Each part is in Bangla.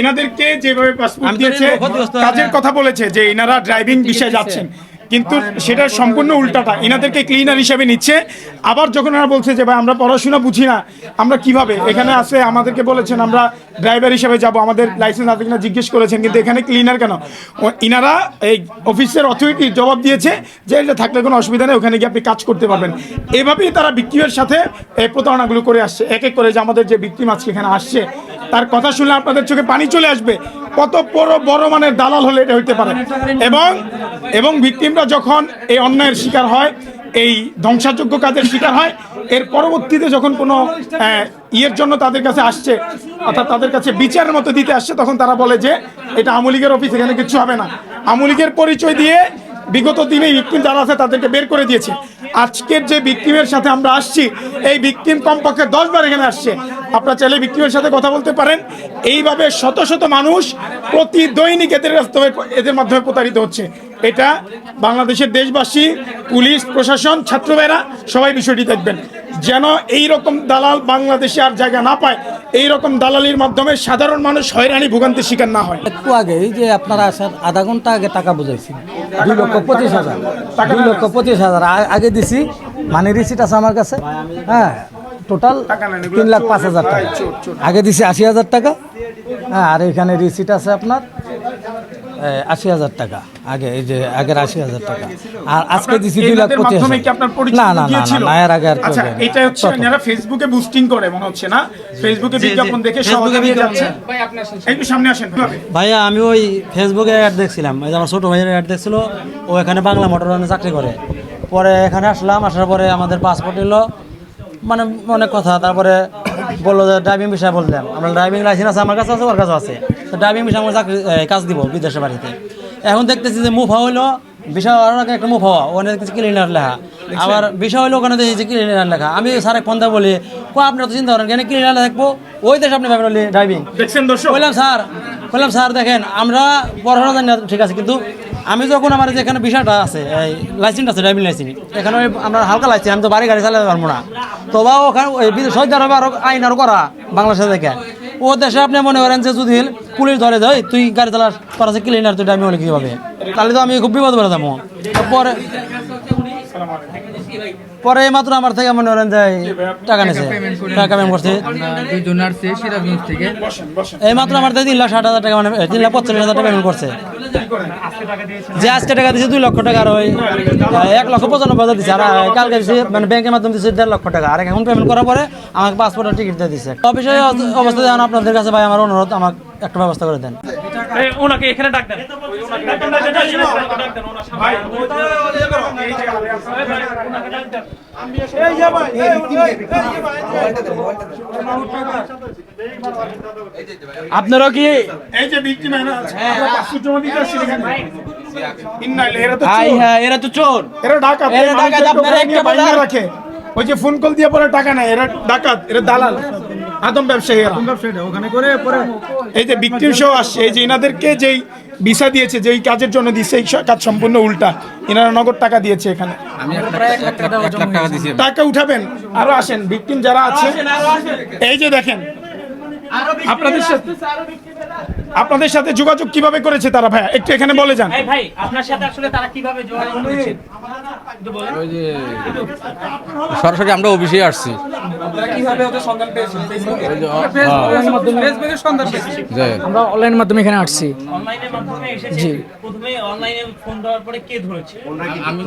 ইনাদেরকে যেভাবে পাসপোর্ট দিয়েছে এর ক্ষতিগ্রস্ত হয় কাজের কথা বলেছে যে ইনারা ড্রাইভিং বিষয়ে যাচ্ছেন। কিন্তু সেটা সম্পূর্ণ উল্টাটা। ইনাদেরকে ক্লিনার হিসেবে নিচ্ছে। আবার যখন ওরা বলছে যে ভাই আমরা পড়াশোনা বুঝি না আমরা কীভাবে? এখানে আসে আমাদেরকে বলেছেন আমরা ড্রাইভার হিসেবে যাব। আমাদের লাইসেন্স আছে কিনা জিজ্ঞেস করেছেন কিন্তু এখানে ক্লিনার কেন? ইনারা এই অফিসের অথরিটি জবাব দিয়েছে যে এটা থাকলে কোনো অসুবিধা নেই ওখানে গিয়ে আপনি কাজ করতে পারবেন। এভাবেই তারা বিক্রিমের সাথে এই প্রতারণাগুলো করে আসছে। এক এক করে যে আমাদের যে বিক্রিম আজকে এখানে আসছে তার কথা শুনলে আপনাদের চোখে পানি চলে আসবে। কত বড় বড় মানের দালাল হলে এটা হইতে পারে। এবং এবং ভিকটিমরা যখন এই অন্যায়ের শিকার হয়, এই ধ্বংসাযোগ্য কাজের শিকার হয়, এর পরবর্তীতে যখন কোনো ইয়ের জন্য তাদের কাছে আসছে, অর্থাৎ তাদের কাছে বিচারের মতো দিতে আসছে, তখন তারা বলে যে, এটা আমলিগের অফিস, এখানে কিছু হবে না। আমলিগের পরিচয় দিয়ে বিগত দিনে ভিকটিম যারা আছে, তাদেরকে বের করে দিয়েছে। আজকের যে ভিকটিমের সাথে আমরা আসছি, এই ভিকটিম কমপক্ষে দশ বার এখানে আসছে। আপনারা চাইলে ভিকটিমের সাথে কথা বলতে পারেন। এইভাবে শত শত মানুষ প্রতি দৈনিক এদের এদের মাধ্যমে প্রতারিত হচ্ছে। এটা বাংলাদেশের দেশবাসী পুলিশ প্রশাসন ছাত্রবেরা সবাই বিষয়টি দেখবেন। যেন এই রকম দালাল বাংলাদেশে আর জায়গা না পায় এই রকম দালালির মাধ্যমে সাধারণ মানুষ হয়রানি ভোগান্তির শিকার না হয়। একটু আগে এই যে আপনারা আসার আধা ঘণ্টা আগে টাকা বুঝাইছি দুই লক্ষ পঁচিশ হাজার। দুই লক্ষ পঁচিশ হাজার। আগে দিছি মানে রিসিট আছে আমার কাছে। হ্যাঁ। টোটাল তিন লাখ পাঁচ হাজার টাকা। আগে দিছি আশি হাজার টাকা। হ্যাঁ আর এখানে রিসিট আছে আপনার আশি হাজার টাকা। আগে এই যে আগের আশি হাজার টাকা। আর আজকে দিছি দুই লাখ পঁচিশ না না না না, না এর আগে আর আচ্ছা এটা হচ্ছে। যারা ফেসবুকে বুস্টিং করে মনে হচ্ছে না? ফেসবুকে বিজ্ঞাপন দেখে সহজে নিয়ে যাচ্ছে। একটু সামনে আসেন ভাইয়া আমি ওই ফেসবুকে অ্যাড দেখছিলাম। এই যে আমার ছোটো ভাইয়ের অ্যাড দেখছিল ও এখানে বাংলা মোটর চাকরি করে। পরে এখানে আসলাম আসার পরে আমাদের পাসপোর্ট এলো। মানে অনেক কথা তারপরে বলল যে ড্রাইভিং বিষয়ে বললাম আমরা ড্রাইভিং লাইসেন্স আছে আমার কাছে আছে ওর কাছে আছে। তো ড্রাইভিং বিষয়ে আমার চাকরি কাজ দিব বিদেশের বাড়িতে। এখন দেখতেছি যে মুভ হইল বিষয় আরও একটা মুভ হওয়া ওখানে কিছু ক্লিনার লেখা। আবার বিষয় হইল ওখানে দেখি যে ক্লিনার লেখা। আমি স্যার ফোন দিয়ে বলি কো আপনি তো চিন্তা করেন কেন ক্লিনার দেখব ওই দেশে আপনি ভাবেন ড্রাইভিং দেখছেন দর্শক? বললাম স্যার বললাম স্যার দেখেন আমরা পড়াশোনা জানি না ঠিক আছে কিন্তু আমি যখন আমার যে এখানে বিষয়টা আছে এই লাইসেন্স আছে ড্রাইভিং লাইসেন্স এখানে আমরা হালকা লাইসেন্স আমি তো বাড়ি গাড়ি চালাতে পারব না। তো বা ওখানে সৌদি আরবে আরও আইন আরও করা বাংলাদেশে দেখে ও দেশে আপনি মনে করেন যে যদি পুলিশ ধরে যায় তুই গাড়ি চালাস তোর আছে ক্লিনার তুই ড্রাইভিং হলে কি হবে? তাহলে তো আমি খুব বিপদ পড়ে যাব। পরে পরে এই মাত্র আমার থেকে মনে করেন যে টাকা নিছে। টাকা পেমেন্ট করছে। থেকে। এই মাত্র আমার তিন লাখ ষাট হাজার টাকা মানে তিন লাখ পঁচাত্তর হাজার টাকা পেমেন্ট করছে। যে আজকে টাকা দিয়েছে দুই লক্ষ টাকা আর ওই এক লক্ষ পঁচানব্বই হাজার দিচ্ছে আর কালকে দিচ্ছে মানে ব্যাংকের মাধ্যমে দিচ্ছে দেড় লক্ষ টাকা। আর এখন পেমেন্ট করার পরে আমাকে পাসপোর্টের টিকিট দিয়ে দিচ্ছে অফিসে অবস্থা যেন আপনাদের কাছে ভাই আমার অনুরোধ আমাকে একটা ব্যবস্থা করে দেন। ওনাকে এখানে ডাক দেন। ভাই আপনারও কি এই যে এরা তো চোর। হ্যাঁ এরা তো চোর। এরা ডাকাত এরা এই ডাকাত, আপনারা একটা রাখে। ওই যে ফোন কল দিয়ে পরে টাকা নেয় এরা ডাকাত এরা দালাল। আদম ব্যবসায়ী এরা। ওখানে করে পরে এই যে বিক্রিম সহ আসছে এই যে ইনাদেরকে যেই ভিসা দিয়েছে যেই কাজের জন্য দিচ্ছে এই কাজ সম্পূর্ণ উল্টা। এনারা নগদ টাকা দিয়েছে এখানে। টাকা উঠাবেন আরও আসেন ভিকটিম যারা আছে এই যে দেখেন আপনাদের সাথে আপনাদের সাথে যোগাযোগ কীভাবে করেছে তারা ভাই একটু এখানে বলে যান। ভাই আপনার সাথে আসলে তারা কীভাবে যোগাযোগ করেছে? ওই যে সরাসরি আমরা অফিসে আসছি। হ্যাঁ। আমরা অনলাইনের মাধ্যমে এখানে আসছি। অনলাইনের মাধ্যমে এসেছে। প্রথমে অনলাইনে ফোন দেওয়ার পরে কে ধরেছে? আমি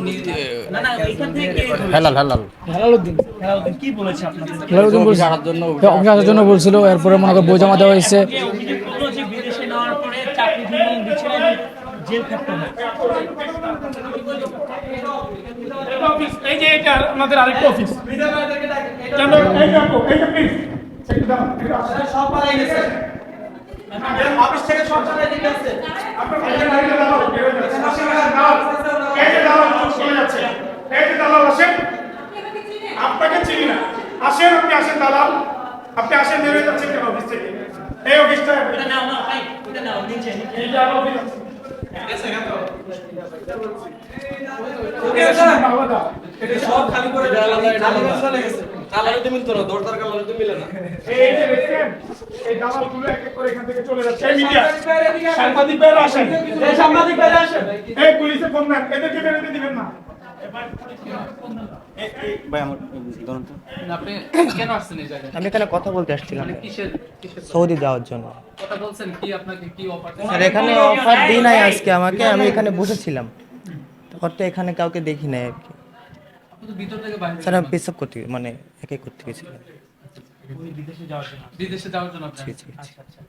না না এখান থেকে কে হেলাল হেলাল। হেলালুদ্দিন হেলালুদ্দিন কি বলেছে আপনাদের? হেলালুদ্দিন বলছিল জন্য অফিসে আসার জন্য বলছিল এরপরে মনে করো বই জমা দেওয়া হয়েছে যে অভিযোগ করল যে বিদেশে নেওয়ার পরে চাকরি জীবন দিচ্ছে না এবং জেল খাটতে হয়। এই যে এটা আমাদের আরেকটা অফিস কেন? এই যে এই যে please, একটু দাঁড়ান, একটু আসুন। অফিস থেকে সব চালাই দিতে আছে আপনাকে চিনি না। আসেন আপনি আসেন দালাল আপনি আসেন বের হয়ে যাচ্ছেন কেন অফিস থেকে? এই অফিসটা এটা নাও নাও ভাই এটা নাও নিচে নিচে। যে অফিস সাংবাদিক আসেন। আসেন। এই পুলিশে ফোন দেন, এদেরকে বেরোতে দিবেন না। আপনি কেন আসছেন এই জায়গায়? আমি এখানে কথা বলতে আসছিলাম। কিসের কিসের সৌদি যাওয়ার জন্য। কথা বলছেন কি আপনাকে? কি অফার আর এখানে অফার দিই নাই আজকে আমাকে আমি এখানে বসেছিলাম। তারপর তো এখানে কাউকে দেখি নাই আর কি। আপনি তো ভিতর থেকে বাইরে স্যার আমি পেশাব করতে মানে একে করতে গেছিলাম। বিদেশে যাওয়ার জন্য। আপনি জি জি জি। আচ্ছা আচ্ছা।